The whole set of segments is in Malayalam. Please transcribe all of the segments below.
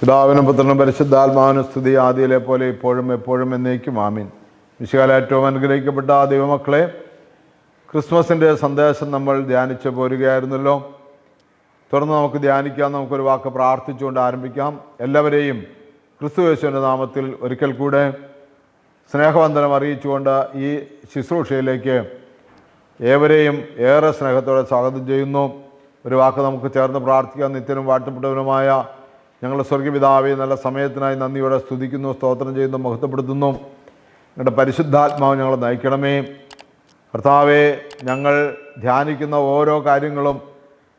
പിതാവിനും പുത്രനും പരിശുദ്ധാത്മാവിനും സ്തുതി. ആദിയിലെ പോലെ ഇപ്പോഴും എപ്പോഴും എന്നേക്കും. ആമീൻ. വിശുകാല ഏറ്റവും അനുഗ്രഹിക്കപ്പെട്ട ആ ദൈവമക്കളെ ക്രിസ്മസിന്റെ സന്ദേശം നമ്മൾ ധ്യാനിച്ചു പോരുകയായിരുന്നല്ലോ. തുടർന്ന് നമുക്ക് ധ്യാനിക്കാം. നമുക്കൊരു വാക്ക് പ്രാർത്ഥിച്ചുകൊണ്ട് ആരംഭിക്കാം. എല്ലാവരെയും ക്രിസ്തു യേശുവിന്റെ നാമത്തിൽ ഒരിക്കൽ കൂടെ സ്നേഹവന്ദനം അറിയിച്ചുകൊണ്ട് ഈ ശുശ്രൂഷയിലേക്ക് ഏവരെയും ഏറെ സ്നേഹത്തോടെ സ്വാഗതം ചെയ്യുന്നു. ഒരു വാക്ക് നമുക്ക് ചേർന്ന് പ്രാർത്ഥിക്കാം. നിത്യനും വാഴ്ത്തപ്പെട്ടവനുമായ ഞങ്ങളുടെ സ്വർഗപിതാവെ നല്ല സമയത്തിനായി നന്ദിയോടെ സ്തുതിക്കുന്നു സ്തോത്രം ചെയ്യുന്നു മഹത്വപ്പെടുത്തുന്നു. ഞങ്ങളുടെ പരിശുദ്ധാത്മാവ് ഞങ്ങൾ നയിക്കണമേ. കർത്താവെ ഞങ്ങൾ ധ്യാനിക്കുന്ന ഓരോ കാര്യങ്ങളും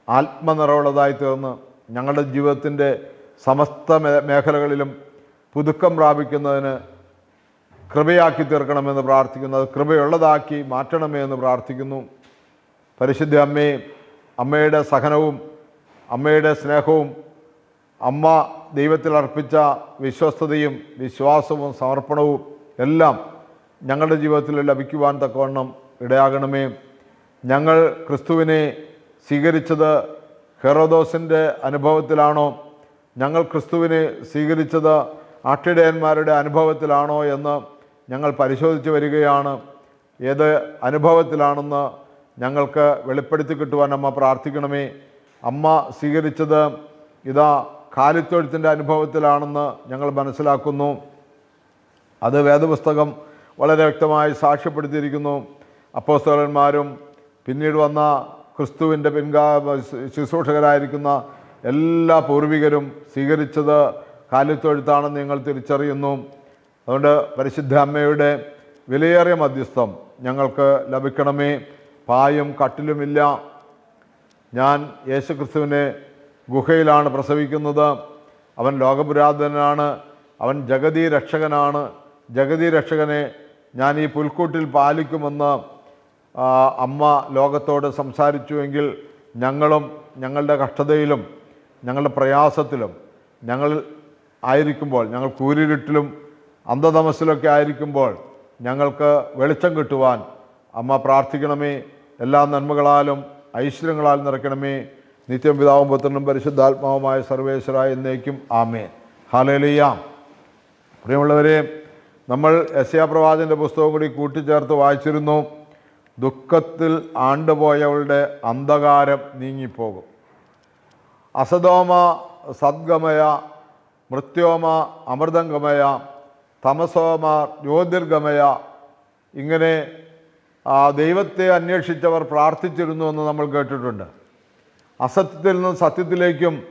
ആത്മനിറവുള്ളതായി തീർന്ന് ഞങ്ങളുടെ ജീവിതത്തിന്റെ സമസ്ത മേഖലകളിലും പുതുക്കം പ്രാപിക്കുന്നതിന് കൃപയാക്കി തീർക്കണമെന്ന് പ്രാർത്ഥിക്കുന്നു. അത് കൃപയുള്ളതാക്കി മാറ്റണമേ എന്ന് പ്രാർത്ഥിക്കുന്നു. പരിശുദ്ധ അമ്മേ അമ്മയുടെ സഹനവും അമ്മയുടെ സ്നേഹവും അമ്മ ദൈവത്തിൽ അർപ്പിച്ച വിശ്വസ്തതയും വിശ്വാസവും സമർപ്പണവും എല്ലാം ഞങ്ങളുടെ ജീവിതത്തിൽ ലഭിക്കുവാൻ തക്കവണ്ണം ഇടയാകണമേ. ഞങ്ങൾ ക്രിസ്തുവിനെ സ്വീകരിച്ചത് ഹെറോദോസിന്റെ അനുഭവത്തിലാണോ? ഞങ്ങൾ ക്രിസ്തുവിനെ സ്വീകരിച്ചത് ആട്ടിടയന്മാരുടെ അനുഭവത്തിലാണോ എന്ന് ഞങ്ങൾ പരിശോധിച്ച് വരികയാണ്. ഏത് അനുഭവത്തിലാണെന്ന് ഞങ്ങൾക്ക് വെളിപ്പെടുത്തി കിട്ടുവാൻ അമ്മ പ്രാർത്ഥിക്കണമേ. അമ്മ സ്വീകരിച്ചത് ഇതാ കാലിത്തൊഴുത്തിന്റെ അനുഭവത്തിലാണെന്ന് ഞങ്ങൾ മനസ്സിലാക്കുന്നു. അത് വേദപുസ്തകം വളരെ വ്യക്തമായി സാക്ഷ്യപ്പെടുത്തിയിരിക്കുന്നു. അപ്പോസ്തലന്മാരും പിന്നീട് വന്ന ക്രിസ്തുവിന്റെ പിൻഗാ ശുശ്രൂഷകരായിരിക്കുന്ന എല്ലാ പൂർവികരും സ്വീകരിച്ചത് കാലിത്തൊഴുത്താണെന്ന് ഞങ്ങൾ തിരിച്ചറിയുന്നു. അതുകൊണ്ട് പരിശുദ്ധ അമ്മയുടെ വിലയേറിയ മധ്യസ്ഥം ഞങ്ങൾക്ക് ലഭിക്കണമേ. പായും കട്ടിലുമില്ല. ഞാൻ യേശുക്രിസ്തുവിനെ ഗുഹയിലാണ് പ്രസവിക്കുന്നത്. അവൻ ലോകപുരാതനാണ്. അവൻ ജഗതി രക്ഷകനാണ് ജഗതി രക്ഷകനെ ഞാൻ ഈ പുൽക്കൂട്ടിൽ പാലിക്കുമെന്ന് അമ്മ ലോകത്തോട് സംസാരിച്ചുവെങ്കിൽ ഞങ്ങളും ഞങ്ങളുടെ കഷ്ടതയിലും ഞങ്ങളുടെ പ്രയാസത്തിലും ഞങ്ങൾ ആയിരിക്കുമ്പോൾ ഞങ്ങൾ കൂരിരുട്ടിലും അന്ധതമസിലൊക്കെ ആയിരിക്കുമ്പോൾ ഞങ്ങൾക്ക് വെളിച്ചം കിട്ടുവാൻ അമ്മ പ്രാർത്ഥിക്കണമേ. എല്ലാ നന്മകളാലും ഐശ്വര്യങ്ങളാൽ നിറയ്ക്കണമേ. നിത്യം പിതാവും പുത്രനും പരിശുദ്ധാത്മാവുമായ സർവേശ്വര എന്നേക്കും ആമേൻ. ഹാലേലിയാം പ്രിയമുള്ളവരെ നമ്മൾ യശയാ പ്രവാചന്റെ പുസ്തകം കൂടി കൂട്ടിച്ചേർത്ത് വായിച്ചിരുന്നു. ദുഃഖത്തിൽ ആണ്ടുപോയവളുടെ അന്ധകാരം നീങ്ങിപ്പോകും. അസതോമ സദ്ഗമയ മൃത്യോമ അമൃതംഗമയ തമസോമ ജ്യോതിർഗമയ ഇങ്ങനെ ദൈവത്തെ അന്വേഷിച്ചവർ പ്രാർത്ഥിച്ചിരുന്നു എന്ന് നമ്മൾ കേട്ടിട്ടുണ്ട്. അസത്യത്തിൽ നിന്നും സത്യത്തിലേക്കും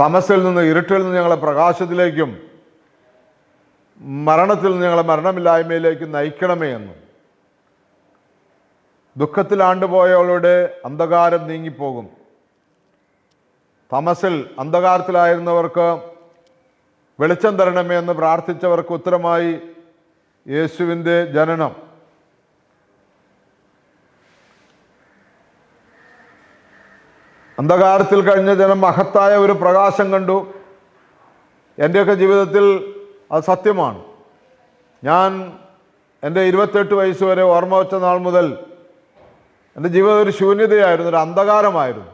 തമസിൽ നിന്ന് ഇരുട്ടിൽ നിന്ന് ഞങ്ങളെ പ്രകാശത്തിലേക്കും മരണത്തിൽ നിന്ന് ഞങ്ങളെ മരണമില്ലായ്മയിലേക്ക് നയിക്കണമേ എന്നും. ദുഃഖത്തിൽ ആണ്ടുപോയവളുടെ അന്ധകാരം നീങ്ങിപ്പോകും. തമസിൽ അന്ധകാരത്തിലായിരുന്നവർക്ക് വെളിച്ചം തരണമേ എന്ന് പ്രാർത്ഥിച്ചവർക്ക് ഉത്തരമായി യേശുവിന്റെ ജനനം. അന്ധകാരത്തിൽ കഴിഞ്ഞ ജനം മഹത്തായ ഒരു പ്രകാശം കണ്ടു. എന്റെയൊക്കെ ജീവിതത്തിൽ അത് സത്യമാണ്. ഞാൻ എന്റെ ഇരുപത്തെട്ട് വയസ്സ് വരെ ഓർമ്മ വെച്ച നാൾ മുതൽ എന്റെ ജീവിതം ഒരു ശൂന്യതയായിരുന്നു ഒരു അന്ധകാരമായിരുന്നു.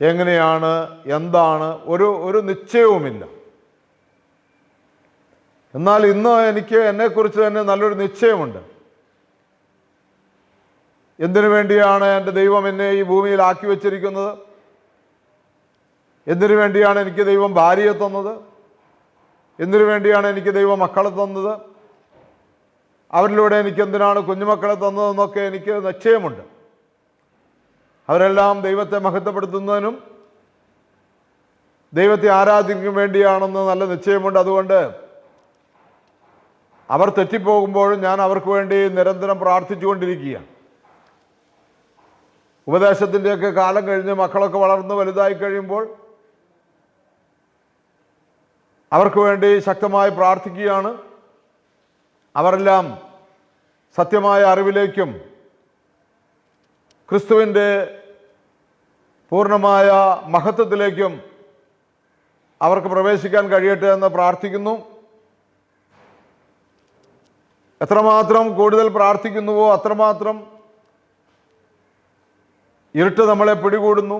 എങ്ങനെയാണ് എന്താണ് ഒരു ഒരു നിശ്ചയവുമില്ല. എന്നാൽ ഇന്ന് എനിക്ക് എന്നെക്കുറിച്ച് തന്നെ നല്ലൊരു നിശ്ചയമുണ്ട്. എന്തിനു വേണ്ടിയാണ് എന്റെ ദൈവം എന്നെ ഈ ഭൂമിയിൽ ആക്കി വച്ചിരിക്കുന്നത്? എന്തിനു വേണ്ടിയാണ് എനിക്ക് ദൈവം ഭാര്യയെ തന്നത്? എന്തിനു വേണ്ടിയാണ് എനിക്ക് ദൈവം മക്കളെ തന്നത്? അവരിലൂടെ എനിക്ക് എന്തിനാണ് കുഞ്ഞുമക്കളെ തന്നതെന്നൊക്കെ എനിക്ക് നിശ്ചയമുണ്ട്. അവരെല്ലാം ദൈവത്തെ മഹത്വപ്പെടുത്തുന്നതിനും ദൈവത്തെ ആരാധിക്കും വേണ്ടിയാണെന്ന് നല്ല നിശ്ചയമുണ്ട്. അതുകൊണ്ട് അവർ തെറ്റിപ്പോകുമ്പോഴും ഞാൻ അവർക്ക് വേണ്ടി നിരന്തരം പ്രാർത്ഥിച്ചുകൊണ്ടിരിക്കുകയാണ്. ഉപദേശത്തിന്റെയൊക്കെ കാലം കഴിഞ്ഞ് മക്കളൊക്കെ വളർന്ന് വലുതായി കഴിയുമ്പോൾ അവർക്ക് വേണ്ടി ശക്തമായി പ്രാർത്ഥിക്കുകയാണ്. അവരെല്ലാം സത്യമായ അറിവിലേക്കും ക്രിസ്തുവിന്റെ പൂർണമായ മഹത്വത്തിലേക്കും അവർക്ക് പ്രവേശിക്കാൻ കഴിയട്ടെ എന്ന് പ്രാർത്ഥിക്കുന്നു. എത്രമാത്രം കൂടുതൽ പ്രാർത്ഥിക്കുന്നുവോ അത്രമാത്രം ഇരുട്ട് നമ്മളെ പിടികൂടുന്നു.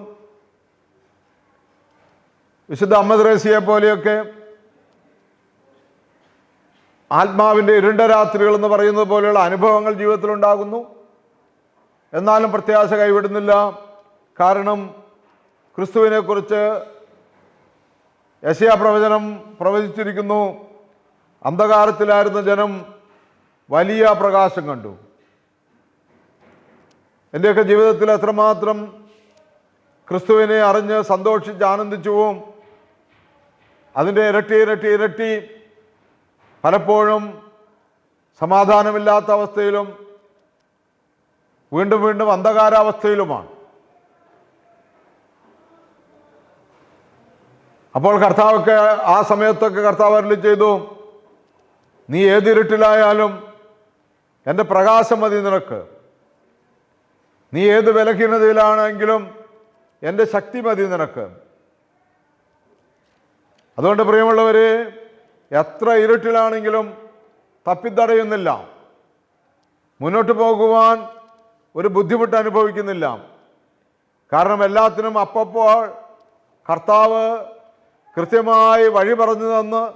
വിശുദ്ധ അമ്മദ്രേസിയെ പോലെയൊക്കെ ആത്മാവിന്റെ ഇരുണ്ട രാത്രികൾ എന്ന് പറയുന്നത് പോലെയുള്ള അനുഭവങ്ങൾ ജീവിതത്തിൽ ഉണ്ടാകുന്നു എന്നാലും പ്രത്യാശ കൈവിടുന്നില്ല. കാരണം ക്രിസ്തുവിനെക്കുറിച്ച് യശയാ പ്രവചനം പ്രവചിച്ചിരിക്കുന്നു. അന്ധകാരത്തിലായിരുന്ന ജനം വലിയ പ്രകാശം കണ്ടു. എന്റെയൊക്കെ ജീവിതത്തിൽ എത്രമാത്രം ക്രിസ്തുവിനെ അറിഞ്ഞ് സന്തോഷിച്ച് ആനന്ദിച്ചു ആനന്ദിച്ചുവും അതിന്റെ ഇരട്ടി ഇരട്ടി ഇരട്ടി പലപ്പോഴും സമാധാനമില്ലാത്ത അവസ്ഥയിലും വീണ്ടും വീണ്ടും അന്ധകാരാവസ്ഥയിലുമാണ്. അപ്പോൾ കർത്താവൊക്കെ ആ സമയത്തൊക്കെ കർത്താവ് അരുളി ചെയ്തു നീ ഏതിരുട്ടിലായാലും എന്റെ പ്രകാശം മതി നിനക്ക്. നീ ഏത് ബലഹീനതയിലാണെങ്കിലും എന്റെ ശക്തി മതി നിനക്ക്. അതുകൊണ്ട് പ്രിയമുള്ളവരെ എത്ര ഇരുട്ടിലാണെങ്കിലും തപ്പിത്തടയുന്നില്ല. മുന്നോട്ട് പോകുവാൻ ഒരു ബുദ്ധിമുട്ട് അനുഭവിക്കുന്നില്ല. കാരണം എല്ലാത്തിനും അപ്പപ്പോൾ കർത്താവ് കൃത്യമായി വഴി പറഞ്ഞു തന്ന്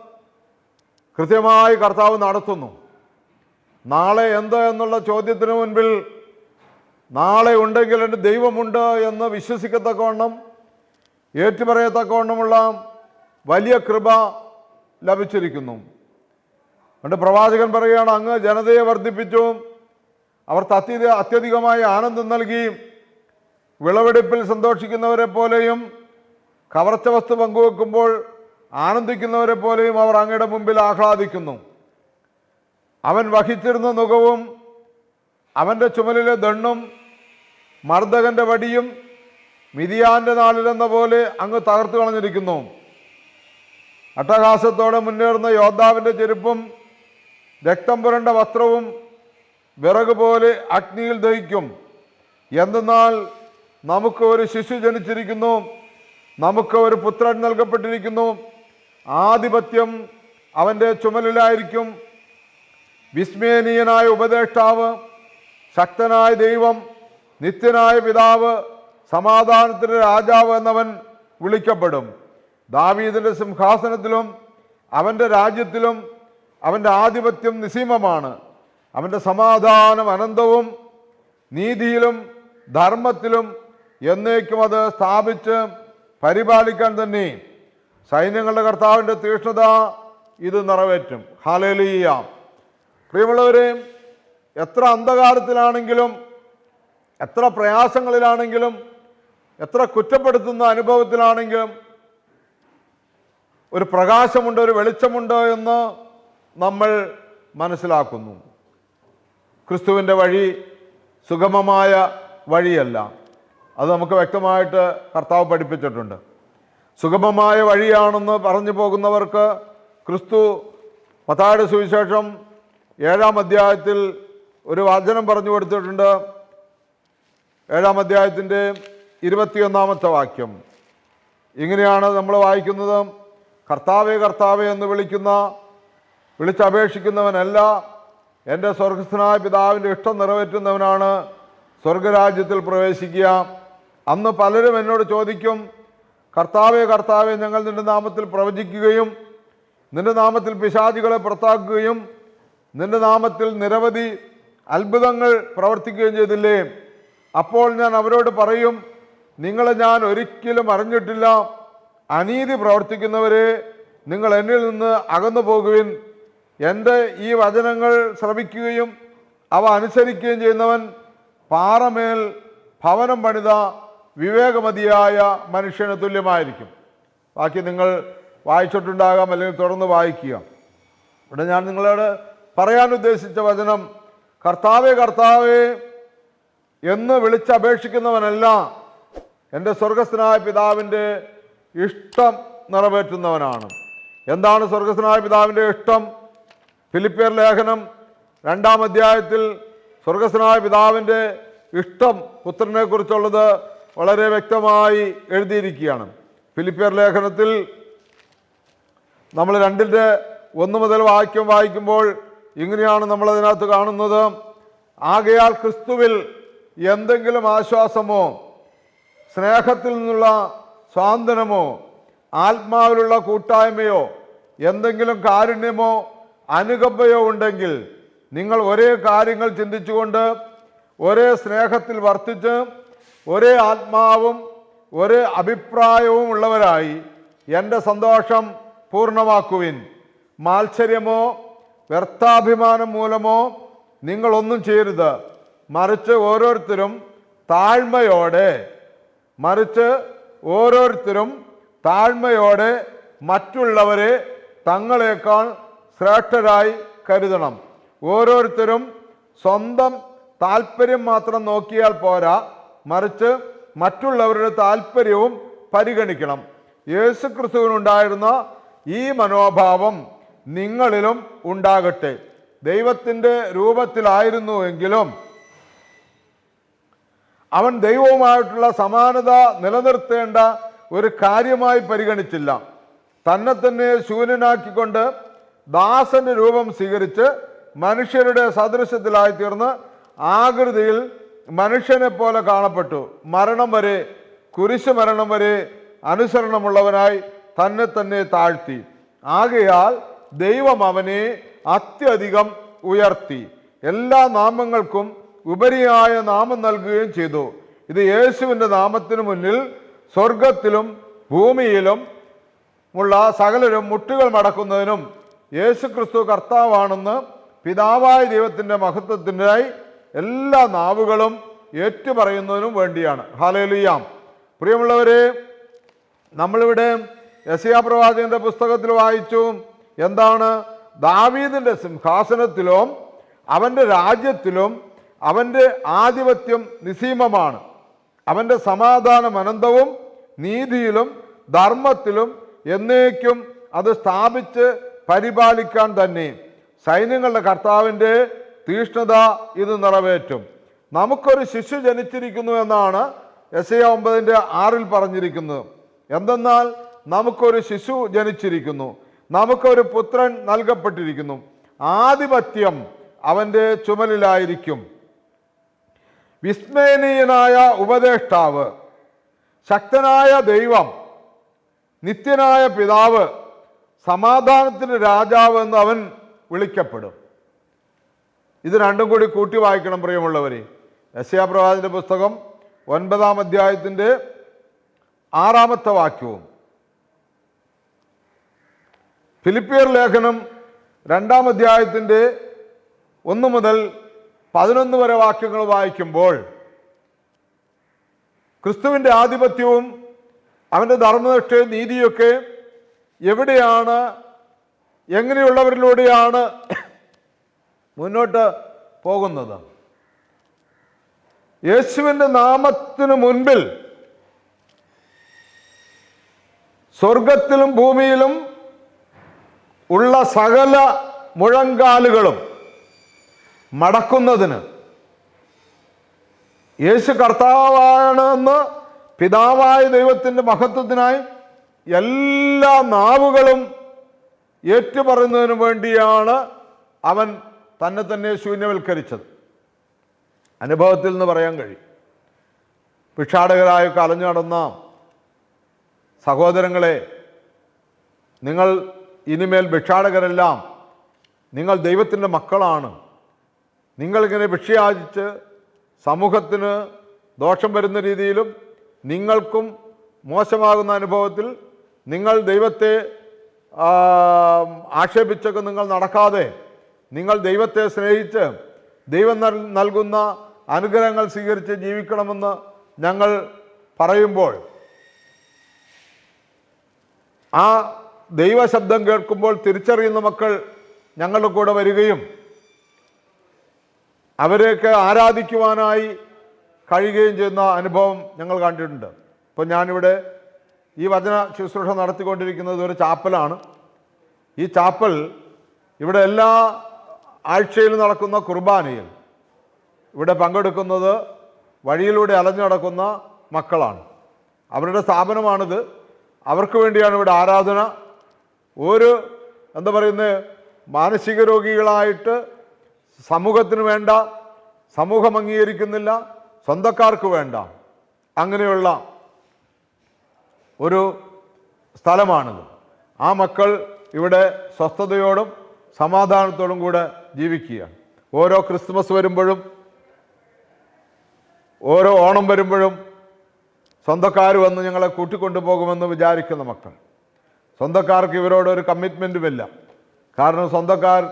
കൃത്യമായി കർത്താവ് നടത്തുന്നു. നാളെ എന്ത് എന്നുള്ള ചോദ്യത്തിന് മുൻപിൽ നാളെ ഉണ്ടെങ്കിൽ എന്റെ ദൈവമുണ്ട് എന്ന് വിശ്വസിക്കത്തക്കവണ്ണം ഏറ്റുപറയത്തക്കവണ്ണമുള്ള വലിയ കൃപ ലഭിച്ചിരിക്കുന്നു. പണ്ട് പ്രവാചകൻ പറയുകയാണ് അങ്ങ് ജനതയെ വർദ്ധിപ്പിച്ചു അവർ അത്യധ അത്യധികമായി ആനന്ദം നൽകി വിളവെടുപ്പിൽ സന്തോഷിക്കുന്നവരെ പോലെയും കവർച്ച വസ്തു പങ്കുവെക്കുമ്പോൾ ആനന്ദിക്കുന്നവരെ പോലെയും അവർ അങ്ങയുടെ മുമ്പിൽ ആഹ്ലാദിക്കുന്നു. അവൻ വഹിച്ചിരുന്ന നുകവും അവന്റെ ചുമലിലെ ദണ്ണും മർദ്ദകന്റെ വടിയും മിതിയാന്റെ നാളിലെന്ന പോലെ അങ്ങ് തകർത്തു കളഞ്ഞിരിക്കുന്നു. അട്ടഹാസത്തോടെ മുന്നേറുന്ന യോദ്ധാവിന്റെ ചെരുപ്പും രക്തം പുരണ്ട വസ്ത്രവും വിറക് പോലെ അഗ്നിയിൽ ദഹിക്കും. എന്തെന്നാൽ നമുക്ക് ഒരു ശിശു ജനിച്ചിരിക്കുന്നു നമുക്ക് ഒരു പുത്രൻ നൽകപ്പെട്ടിരിക്കുന്നു. ആധിപത്യം അവന്റെ ചുമലിലായിരിക്കും. വിസ്മയനീയനായ ഉപദേഷ്ടാവ് ശക്തനായ ദൈവം നിത്യനായ പിതാവ് സമാധാനത്തിന്റെ രാജാവ് എന്നവൻ വിളിക്കപ്പെടും. ദാവീദിന്റെ സിംഹാസനത്തിലും അവന്റെ രാജ്യത്തിലും അവന്റെ ആധിപത്യം നിസീമമാണ്. അവന്റെ സമാധാനം അനന്തവും നീതിയിലും ധർമ്മത്തിലും എന്നേക്കും അത് സ്ഥാപിച്ച് പരിപാലിക്കാൻ തന്നെ സൈന്യങ്ങളുടെ കർത്താവിന്റെ തീക്ഷ്ണത ഇത് നിറവേറ്റും. ഹാലേലിയ പ്രിയമുള്ളവരെ എത്ര അന്ധകാരത്തിലാണെങ്കിലും എത്ര പ്രയാസങ്ങളിലാണെങ്കിലും എത്ര കുറ്റപ്പെടുത്തുന്ന അനുഭവത്തിലാണെങ്കിലും ഒരു പ്രകാശമുണ്ട് ഒരു വെളിച്ചമുണ്ട് എന്ന് നമ്മൾ മനസ്സിലാക്കുന്നു. ക്രിസ്തുവിന്റെ വഴി സുഗമമായ വഴിയല്ല. അത് നമുക്ക് വ്യക്തമായിട്ട് കർത്താവ് പഠിപ്പിച്ചിട്ടുണ്ട്. സുഗമമായ വഴിയാണെന്ന് പറഞ്ഞു പോകുന്നവർക്ക് ക്രിസ്തു മത്തായുടെ സുവിശേഷം ഏഴാം അധ്യായത്തിൽ ഒരു വാചനം പറഞ്ഞു കൊടുത്തിട്ടുണ്ട്. ഏഴാം അധ്യായത്തിന്റെ ഇരുപത്തിയൊന്നാമത്തെ വാക്യം. ഇങ്ങനെയാണ് നമ്മൾ വായിക്കുന്നത്. കർത്താവെ കർത്താവെ എന്ന് വിളിക്കുന്ന വിളിച്ചപേക്ഷിക്കുന്നവനല്ല എന്റെ സ്വർഗസ്ഥനായ പിതാവിന്റെ ഇഷ്ടം നിറവേറ്റുന്നവനാണ് സ്വർഗരാജ്യത്തിൽ പ്രവേശിക്കുക. അന്ന് പലരും എന്നോട് ചോദിക്കും കർത്താവെ കർത്താവെ ഞങ്ങൾ നിന്റെ നാമത്തിൽ പ്രവചിക്കുകയും നിന്റെ നാമത്തിൽ പിശാചികളെ പുറത്താക്കുകയും നിന്റെ നാമത്തിൽ നിരവധി അത്ഭുതങ്ങൾ പ്രവർത്തിക്കുകയും ചെയ്തില്ലേ? അപ്പോൾ ഞാൻ അവരോട് പറയും നിങ്ങളെ ഞാൻ ഒരിക്കലും അറിഞ്ഞിട്ടില്ല. അനീതി പ്രവർത്തിക്കുന്നവരെ നിങ്ങൾ എന്നിൽ നിന്ന് അകന്നു പോകുവിൻ. എന്റെ ഈ വചനങ്ങൾ ശ്രമിക്കുകയും അവ അനുസരിക്കുകയും ചെയ്യുന്നവൻ പാറമേൽ ഭവനം പണിത വിവേകമതിയായ മനുഷ്യന് തുല്യമായിരിക്കും. ബാക്കി നിങ്ങൾ വായിച്ചിട്ടുണ്ടാകാം അല്ലെങ്കിൽ തുടർന്ന് വായിക്കുക. ഇവിടെ ഞാൻ നിങ്ങളോട് പറയാൻ ഉദ്ദേശിച്ച വചനം കർത്താവേ കർത്താവേ എന്ന് വിളിച്ചപേക്ഷിക്കുന്നവനല്ല എന്റെ സ്വർഗസ്ഥനായ പിതാവിന്റെ ഇഷ്ടം നിറവേറ്റുന്നവനാണ്. എന്താണ് സ്വർഗസ്ഥനായ പിതാവിന്റെ ഇഷ്ടം? ഫിലിപ്പിയർ ലേഖനം രണ്ടാം അധ്യായത്തിൽ സ്വർഗസ്ഥനായ പിതാവിന്റെ ഇഷ്ടം പുത്രനെക്കുറിച്ചുള്ളത് വളരെ വ്യക്തമായി എഴുതിയിരിക്കുകയാണ്. ഫിലിപ്പിയർ ലേഖനത്തിൽ നമ്മൾ രണ്ടിന്റെ ഒന്ന് മുതൽ വാക്യം വായിക്കുമ്പോൾ ഇങ്ങനെയാണ് നമ്മൾ അതിനകത്ത് കാണുന്നത്. ആകയാൽ ക്രിസ്തുവിൽ എന്തെങ്കിലും ആശ്വാസമോ സ്നേഹത്തിൽ നിന്നുള്ള സ്വാന്തനമോ ആത്മാവിലുള്ള കൂട്ടായ്മയോ എന്തെങ്കിലും കാരുണ്യമോ അനുകമ്പയോ ഉണ്ടെങ്കിൽ നിങ്ങൾ ഒരേ കാര്യങ്ങൾ ചിന്തിച്ചുകൊണ്ട് ഒരേ സ്നേഹത്തിൽ വർത്തിച്ച് ഒരേ ആത്മാവും ഒരേ അഭിപ്രായവും ഉള്ളവരായി എന്റെ സന്തോഷം പൂർണമാക്കുവിൻ. മാത്സര്യമോ വ്യർത്ഥാഭിമാനം മൂലമോ നിങ്ങളൊന്നും ചെയ്യരുത്. മറിച്ച് ഓരോരുത്തരും താഴ്മയോടെ മറിച്ച് ഓരോരുത്തരും താഴ്മയോടെ മറ്റുള്ളവരെ തങ്ങളെക്കാൾ ശ്രേഷ്ഠരായി കരുതണം. ഓരോരുത്തരും സ്വന്തം താല്പര്യം മാത്രം നോക്കിയാൽ പോരാ. മറിച്ച് മറ്റുള്ളവരുടെ താല്പര്യവും പരിഗണിക്കണം. യേശുക്രിസ്തുവിനുണ്ടായിരുന്ന ഈ മനോഭാവം നിങ്ങളിലും ഉണ്ടാകട്ടെ. ദൈവത്തിന്റെ രൂപത്തിലായിരുന്നുവെങ്കിലും അവൻ ദൈവവുമായിട്ടുള്ള സമാനത നിലനിർത്തേണ്ട ഒരു കാര്യമായി പരിഗണിച്ചില്ല. തന്നെ തന്നെ ശൂന്യനാക്കിക്കൊണ്ട് ദാസന്റെ രൂപം സ്വീകരിച്ച് മനുഷ്യരുടെ സദൃശത്തിലായി തീർന്ന് ആകൃതിയിൽ മനുഷ്യനെ പോലെ കാണപ്പെട്ടു. മരണം വരെ കുരിശ് മരണം വരെ അനുസരണമുള്ളവനായി തന്നെ തന്നെ താഴ്ത്തി. ആകയാൽ ദൈവം അവനെ അത്യധികം ഉയർത്തി. എല്ലാ നാമങ്ങൾക്കും ഉപരിയായ നാമം നൽകുകയും ചെയ്തു. ഇത് യേശുവിന്റെ നാമത്തിനു മുന്നിൽ സ്വർഗത്തിലും ഭൂമിയിലും ഉള്ള സകലരും മുട്ടുകൾ മടക്കുന്നതിനും യേശു ക്രിസ്തു കർത്താവാണെന്ന് പിതാവായ ദൈവത്തിന്റെ മഹത്വത്തിനായി എല്ലാ നാവുകളും ഏറ്റുപറയുന്നതിനും വേണ്ടിയാണ്. ഹാലേലുയാം പ്രിയമുള്ളവരെ നമ്മളിവിടെ യസിയാ പ്രവാചകന്റെ പുസ്തകത്തിൽ വായിച്ചു. എന്താണ്? ദാവീദിന്റെ സിംഹാസനത്തിലും അവന്റെ രാജ്യത്തിലും അവന്റെ ആധിപത്യം നിസീമമാണ്. അവന്റെ സമാധാനം അനന്തവും നീതിയിലും ധർമ്മത്തിലും എന്നേക്കും അത് സ്ഥാപിച്ച് പരിപാലിക്കാൻ തന്നെ സൈന്യങ്ങളുടെ കർത്താവിന്റെ തീഷ്ണത ഇത് നിറവേറ്റും. നമുക്കൊരു ശിശു ജനിച്ചിരിക്കുന്നു എന്നാണ് എസ് എ ഒമ്പതിന്റെ ആറിൽ പറഞ്ഞിരിക്കുന്നത്. എന്തെന്നാൽ നമുക്കൊരു ശിശു ജനിച്ചിരിക്കുന്നു. നമുക്കൊരു പുത്രൻ നൽകപ്പെട്ടിരിക്കുന്നു. ആധിപത്യം അവന്റെ ചുമലിലായിരിക്കും. വിസ്മയനീയനായ ഉപദേഷ്ടാവ് ശക്തനായ ദൈവം നിത്യനായ പിതാവ് സമാധാനത്തിന് രാജാവ് എന്ന് അവൻ വിളിക്കപ്പെടും. ഇത് രണ്ടും കൂടി കൂട്ടി വായിക്കണം പ്രിയമുള്ളവരെ. യശയാ പ്രവാചന്റെ പുസ്തകം ഒൻപതാം അധ്യായത്തിന്റെ ആറാമത്തെ വാക്യവും. ഫിലിപ്പിയർ ലേഖനം രണ്ടാം അധ്യായത്തിന്റെ ഒന്ന് മുതൽ പതിനൊന്ന് വരെ വാക്യങ്ങൾ വായിക്കുമ്പോൾ ക്രിസ്തുവിന്റെ ആധിപത്യവും അവന്റെ ധർമ്മനിഷ്ഠയും നീതിയൊക്കെ എവിടെയാണ്? എങ്ങനെയുള്ളവരിലൂടെയാണ് മുന്നോട്ട് പോകുന്നത്? യേശുവിന്റെ നാമത്തിനു മുൻപിൽ സ്വർഗത്തിലും ഭൂമിയിലും ഉള്ള സകല മുഴങ്കാലുകളും മടക്കുന്നതിന് യേശു കർത്താവാണെന്ന് പിതാവായ ദൈവത്തിന്റെ മഹത്വത്തിനായി എല്ലാ നാവുകളും ഏറ്റുപറയുന്നതിനു വേണ്ടിയാണ് അവൻ തന്നെ തന്നെ ശൂന്യവൽക്കരിച്ചത് അനുഭവത്തിൽ നിന്ന് പറയാൻ കഴിയും. ഭിക്ഷാടകരായൊക്കെ അലഞ്ഞു നടന്ന സഹോദരങ്ങളെ നിങ്ങൾ ഇനിമേൽ ഭിക്ഷാടകരെല്ലാം നിങ്ങൾ ദൈവത്തിന്റെ മക്കളാണ്. നിങ്ങളിങ്ങനെ ഭിക്ഷയാചിച്ച് സമൂഹത്തിന് ദോഷം വരുന്ന രീതിയിലും നിങ്ങൾക്കും മോശമാകുന്ന അനുഭവത്തിൽ നിങ്ങൾ ദൈവത്തെ ആക്ഷേപിച്ചൊക്കെ നിങ്ങൾ നടക്കാതെ നിങ്ങൾ ദൈവത്തെ സ്നേഹിച്ച് ദൈവം നൽകുന്ന അനുഗ്രഹങ്ങൾ സ്വീകരിച്ച് ജീവിക്കണമെന്ന് ഞങ്ങൾ പറയുമ്പോൾ ആ ദൈവശബ്ദം കേൾക്കുമ്പോൾ തിരിച്ചറിയുന്ന മക്കൾ ഞങ്ങളുടെ കൂടെ വരികയും അവരെയൊക്കെ ആരാധിക്കുവാനായി കഴിയുകയും ചെയ്യുന്ന അനുഭവം ഞങ്ങൾ കണ്ടിട്ടുണ്ട്. ഇപ്പോൾ ഞാനിവിടെ ഈ വചന ശുശ്രൂഷ നടത്തിക്കൊണ്ടിരിക്കുന്നത് ഒരു ചാപ്പലാണ്. ഈ ചാപ്പൽ ഇവിടെ എല്ലാ ആഴ്ചയിലും നടക്കുന്ന കുർബാനയിൽ ഇവിടെ പങ്കെടുക്കുന്നത് വഴിയിലൂടെ അലഞ്ഞു നടക്കുന്ന മക്കളാണ്. അവരുടെ സ്ഥാപനമാണിത്. അവർക്ക് വേണ്ടിയാണ് ഇവിടെ ആരാധന ഒരു എന്താ പറയുന്നത് മാനസിക രോഗികളായിട്ട് സമൂഹത്തിന് വേണ്ട സമൂഹം അംഗീകരിക്കുന്നില്ല സ്വന്തക്കാർക്ക് വേണ്ട അങ്ങനെയുള്ള ഒരു സ്ഥലമാണിത്. ആ മക്കൾ ഇവിടെ സ്വസ്ഥതയോടും സമാധാനത്തോടും കൂടെ ജീവിക്കുക ഓരോ ക്രിസ്മസ് വരുമ്പോഴും ഓരോ ഓണം വരുമ്പോഴും സ്വന്തക്കാർ വന്ന് ഞങ്ങളെ കൂട്ടിക്കൊണ്ടുപോകുമെന്ന് വിചാരിക്കുന്ന മക്കൾ. സ്വന്തക്കാർക്ക് ഇവരോട് ഒരു കമ്മിറ്റ്മെന്റുമില്ല കാരണം സ്വന്തക്കാർ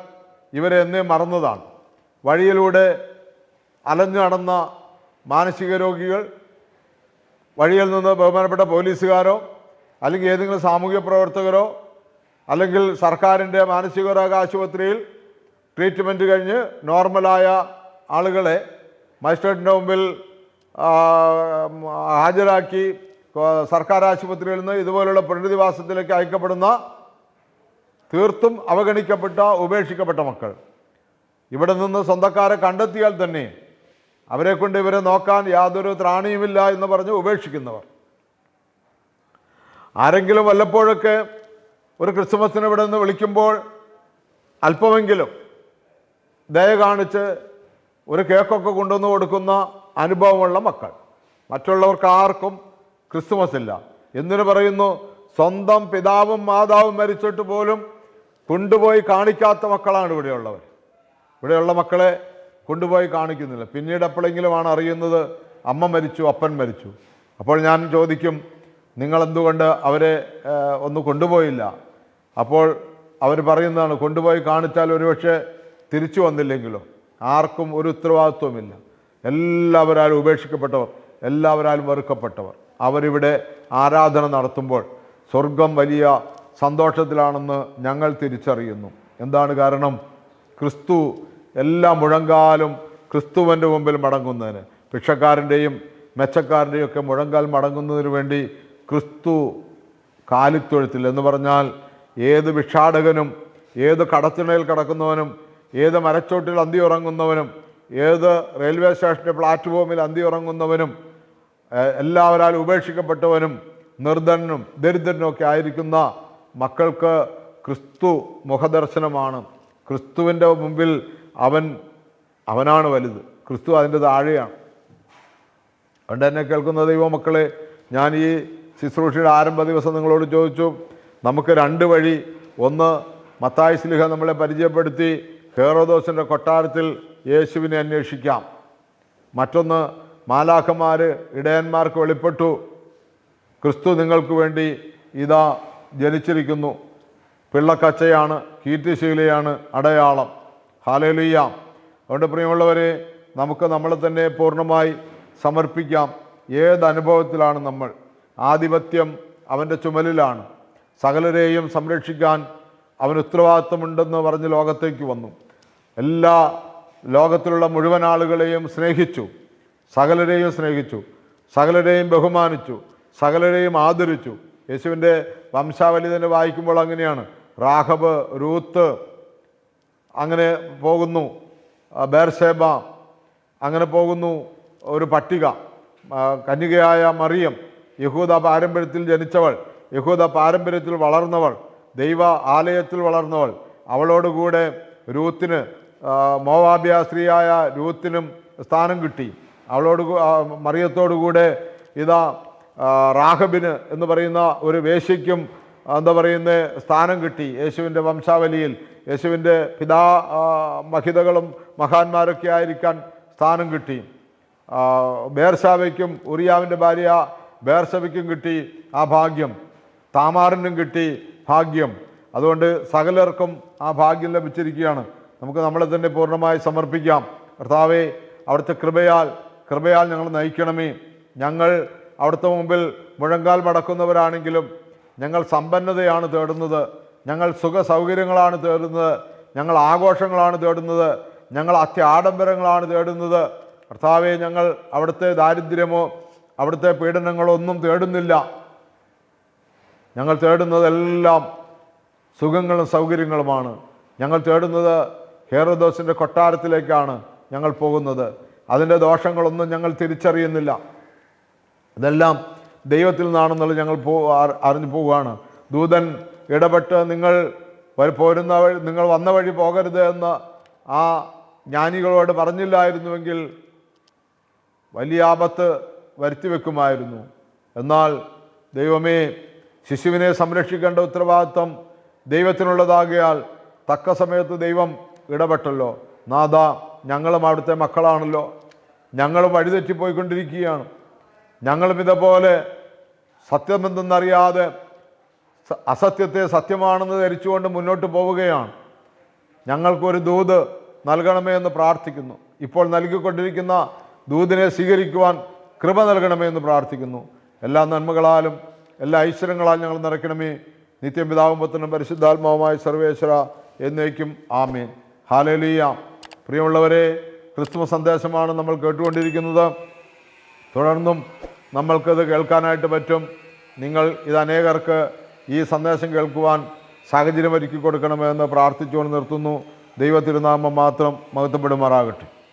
ഇവരെ എന്നേ മറന്നതാണ്. വഴിയിലൂടെ അലഞ്ഞു നടന്ന മാനസിക രോഗികൾ വഴിയിൽ നിന്ന് ബഹുമാനപ്പെട്ട പോലീസുകാരോ അല്ലെങ്കിൽ ഏതെങ്കിലും സാമൂഹ്യ പ്രവർത്തകരോ അല്ലെങ്കിൽ സർക്കാരിന്റെ മാനസികരോഗ ആശുപത്രിയിൽ ട്രീറ്റ്മെന്റ് കഴിഞ്ഞ് നോർമലായ ആളുകളെ മജിസ്ട്രേറ്റിന്റെ മുമ്പിൽ ഹാജരാക്കി സർക്കാർ ആശുപത്രിയിൽ നിന്ന് ഇതുപോലുള്ള പുനരധിവാസത്തിലേക്ക് അയക്കപ്പെടുന്ന തീർത്തും അവഗണിക്കപ്പെട്ട ഉപേക്ഷിക്കപ്പെട്ട മക്കൾ. ഇവിടെ നിന്ന് സ്വന്തക്കാരെ കണ്ടെത്തിയാൽ തന്നെ അവരെ കൊണ്ട് ഇവരെ നോക്കാൻ യാതൊരു ത്രാണിയുമില്ല എന്ന് പറഞ്ഞ് ഉപേക്ഷിക്കുന്നവർ. ആരെങ്കിലും വല്ലപ്പോഴൊക്കെ ഒരു ക്രിസ്മസിന് ഇവിടെ നിന്ന് വിളിക്കുമ്പോൾ അല്പമെങ്കിലും ദയ കാണിച്ച് ഒരു കേക്കൊക്കെ കൊണ്ടുവന്ന് കൊടുക്കുന്ന അനുഭവമുള്ള മക്കൾ. മറ്റുള്ളവർക്ക് ആർക്കും ക്രിസ്മസ് അല്ല എന്തിനു പറയുന്നു സ്വന്തം പിതാവും മാതാവും മരിച്ചിട്ട് പോലും കൊണ്ടുപോയി കാണിക്കാത്ത മക്കളാണ് ഇവിടെയുള്ളവർ. ഇവിടെയുള്ള മക്കളെ കൊണ്ടുപോയി കാണിക്കുന്നില്ല. പിന്നീട് എപ്പോഴെങ്കിലുമാണ് അറിയുന്നത് അമ്മ മരിച്ചു അപ്പൻ മരിച്ചു. അപ്പോൾ ഞാൻ ചോദിക്കും നിങ്ങൾ എന്തുകൊണ്ട് അവരെ ഒന്ന് കൊണ്ടുപോയില്ല? അപ്പോൾ അവർ പറയുന്നതാണ് കൊണ്ടുപോയി കാണിച്ചാൽ ഒരുപക്ഷെ തിരിച്ചു വന്നില്ലെങ്കിലോ? ആർക്കും ഒരു ഉത്തരവാദിത്വമില്ല എല്ലാവരാലും ഉപേക്ഷിക്കപ്പെട്ടവർ എല്ലാവരാലും വെറുക്കപ്പെട്ടവർ. അവരിവിടെ ആരാധന നടത്തുമ്പോൾ സ്വർഗം വലിയ സന്തോഷത്തിലാണെന്ന് ഞങ്ങൾ തിരിച്ചറിയുന്നു. എന്താണ് കാരണം? ക്രിസ്തു എല്ലാ മുഴങ്കാലും ക്രിസ്തുവിന്റെ മുമ്പിൽ മടങ്ങുന്നതിന്. ഭിക്ഷക്കാരന്റെയും മെച്ചക്കാരന്റെയും ഒക്കെ മുഴങ്കാൽ മടങ്ങുന്നതിന് വേണ്ടി ക്രിസ്തു കാലിത്തൊഴുത്തിൽ എന്ന് പറഞ്ഞാൽ ഏത് ഭിക്ഷാടകനും ഏത് കടത്തിണയിൽ കിടക്കുന്നവനും ഏത് മരച്ചോട്ടിൽ അന്തി ഉറങ്ങുന്നവനും ഏത് റെയിൽവേ സ്റ്റേഷന്റെ പ്ലാറ്റ്ഫോമിൽ അന്തി ഉറങ്ങുന്നവനും എല്ലാവരാലും ഉപേക്ഷിക്കപ്പെട്ടവനും നിർധനനും ദരിദ്രനും ഒക്കെ ആയിരിക്കുന്ന മക്കൾക്ക് ക്രിസ്തു മുഖദർശനമാണ്. ക്രിസ്തുവിന്റെ മുമ്പിൽ അവൻ അവനാണ് വലുത്. ക്രിസ്തു അതിന്റെ താഴെയാണ്. അതുകൊണ്ട് എന്നെ കേൾക്കുന്ന ദൈവമക്കളെ ഞാൻ ഈ ശുശ്രൂഷയുടെ ആരംഭ ദിവസം നിങ്ങളോട് ചോദിച്ചു. നമുക്ക് രണ്ട് വഴി. ഒന്ന് മത്തായി സ്ലിഹ നമ്മളെ പരിചയപ്പെടുത്തി ഹേറോദോസിന്റെ കൊട്ടാരത്തിൽ യേശുവിനെ അന്വേഷിക്കാം. മറ്റൊന്ന് മാലാഖമാർ ഇടയന്മാർക്ക് വെളിപ്പെട്ടു. ക്രിസ്തു നിങ്ങൾക്ക് വേണ്ടി ഇതാ ജനിച്ചിരിക്കുന്നു. പിള്ളക്കച്ചയാണ് കീർത്തിശീലയാണ് അടയാളം. ഹാലലീയ അതുകൊണ്ട് പ്രിയമുള്ളവരെ നമുക്ക് നമ്മളെ തന്നെ പൂർണമായി സമർപ്പിക്കാം. ഏത് അനുഭവത്തിലാണ് നമ്മൾ? ആധിപത്യം അവന്റെ ചുമലിലാണ്. സകലരെയും സംരക്ഷിക്കാൻ അവൻ ഉത്തരവാദിത്വമുണ്ടെന്ന് പറഞ്ഞ് ലോകത്തേക്ക് വന്നു. എല്ലാ ലോകത്തിലുള്ള മുഴുവൻ ആളുകളെയും സ്നേഹിച്ചു. സകലരെയും സ്നേഹിച്ചു സകലരെയും ബഹുമാനിച്ചു സകലരെയും ആദരിച്ചു. യേശുവിന്റെ വംശാവലി തന്നെ വായിക്കുമ്പോൾ അങ്ങനെയാണ്. റാഹബ് റൂത്ത് അങ്ങനെ പോകുന്നു. ബേർഷേബ അങ്ങനെ പോകുന്നു. ഒരു പട്ടിക കന്യകയായ മറിയം യഹൂദ പാരമ്പര്യത്തിൽ ജനിച്ചവൾ യഹൂദ പാരമ്പര്യത്തിൽ വളർന്നവൾ ദൈവ ആലയത്തിൽ വളർന്നവൾ. അവളോടുകൂടെ രൂത്തിന് മോവാഭ്യാസ്ത്രീയായ രൂത്തിനും സ്ഥാനം കിട്ടി. അവളോട് മറിയത്തോടുകൂടെ ഇതാ റാഹബിന് എന്ന് പറയുന്ന ഒരു വേശ്യയ്ക്കും എന്താ പറയുന്ന സ്ഥാനം കിട്ടി. യേശുവിന്റെ വംശാവലിയിൽ യേശുവിന്റെ പിതാ മഹിതകളും മഹാന്മാരൊക്കെ ആയിരിക്കാൻ സ്ഥാനം കിട്ടി. ബേർഷാവയ്ക്കും ഉറിയാവിന്റെ ഭാര്യ ബേർഷവയ്ക്കും കിട്ടി ആ ഭാഗ്യം. താമാറിനും കിട്ടി ഭാഗ്യം. അതുകൊണ്ട് സകലർക്കും ആ ഭാഗ്യം ലഭിച്ചിരിക്കുകയാണ്. നമുക്ക് നമ്മളെ തന്നെ പൂർണമായി സമർപ്പിക്കാം. കർത്താവെ അവിടുത്തെ കൃപയാൽ കൃപയാൽ ഞങ്ങൾ നയിക്കണമേ. ഞങ്ങൾ അവിടുത്തെ മുമ്പിൽ മുഴങ്കാൽ മടക്കുന്നവരാണെങ്കിലും ഞങ്ങൾ സമ്പന്നതയാണ് തേടുന്നത്. ഞങ്ങൾ സുഖ സൗകര്യങ്ങളാണ് തേടുന്നത്. ഞങ്ങൾ ആഘോഷങ്ങളാണ് തേടുന്നത്. ഞങ്ങൾ അത്യാഡംബരങ്ങളാണ് തേടുന്നത്. കർത്താവെ ഞങ്ങൾ അവിടുത്തെ ദാരിദ്ര്യമോ അവിടുത്തെ പീഡനങ്ങളോ ഒന്നും തേടുന്നില്ല. ഞങ്ങൾ തേടുന്നതെല്ലാം സുഖങ്ങളും സൗകര്യങ്ങളുമാണ്. ഞങ്ങൾ തേടുന്നത് ഹേറോദോസിന്റെ കൊട്ടാരത്തിലേക്കാണ് ഞങ്ങൾ പോകുന്നത്. അതിന്റെ ദോഷങ്ങളൊന്നും ഞങ്ങൾ തിരിച്ചറിയുന്നില്ല. അതെല്ലാം ദൈവത്തിൽ നിന്നാണെന്നുള്ളത് ഞങ്ങൾ പോ അറിഞ്ഞു പോവുകയാണ്. ദൂതൻ ഇടപെട്ട് നിങ്ങൾ പോരുന്ന വഴി നിങ്ങൾ വന്ന വഴി പോകരുത് എന്ന് ആ ജ്ഞാനികളോട് പറഞ്ഞില്ലായിരുന്നുവെങ്കിൽ വലിയ ആപത്ത് വരുത്തി വെക്കുമായിരുന്നു എന്നാൽ ദൈവമേ ശിശുവിനെ സംരക്ഷിക്കേണ്ട ഉത്തരവാദിത്വം ദൈവത്തിനുള്ളതാകിയാൽ തക്ക സമയത്ത് ദൈവം ഇടപെട്ടല്ലോ. നാഥ ഞങ്ങളും അവിടുത്തെ മക്കളാണല്ലോ. ഞങ്ങളും വഴിതെറ്റിപ്പോയിക്കൊണ്ടിരിക്കുകയാണ് ഞങ്ങളും ഇതേപോലെ സത്യമെന്തെന്നറിയാതെ അസത്യത്തെ സത്യമാണെന്ന് ധരിച്ചുകൊണ്ട് മുന്നോട്ട് പോവുകയാണ്. ഞങ്ങൾക്കൊരു ദൂത് നൽകണമേ എന്ന് പ്രാർത്ഥിക്കുന്നു. ഇപ്പോൾ നൽകിക്കൊണ്ടിരിക്കുന്ന ദൂതിനെ സ്വീകരിക്കുവാൻ കൃപ നൽകണമേ എന്ന് പ്രാർത്ഥിക്കുന്നു. എല്ലാ നന്മകളാലും എല്ലാ ഐശ്വര്യങ്ങളാലും ഞങ്ങൾ നിറയ്ക്കണമേ. നിത്യം പിതാവുമ്പത്തിനും പരിശുദ്ധാത്മാവുമായ സർവേശ്വര എന്നേക്കും ആമേൻ. ഹാലേലിയ. പ്രിയമുള്ളവരെ ക്രിസ്തുമസ് സന്ദേശമാണ് നമ്മൾ കേട്ടുകൊണ്ടിരിക്കുന്നത്. തുടർന്നും നമ്മൾക്കത് കേൾക്കാനായിട്ട് പറ്റും. നിങ്ങൾ ഇത് അനേകർക്ക് ഈ സന്ദേശം കേൾക്കുവാൻ സാഹചര്യം ഒരുക്കി കൊടുക്കണമെന്ന് പ്രാർത്ഥിച്ചുകൊണ്ട് നിർത്തുന്നു. ദൈവത്തിരുനാമം മാത്രം മഹത്വപ്പെടുമാറാകട്ടെ.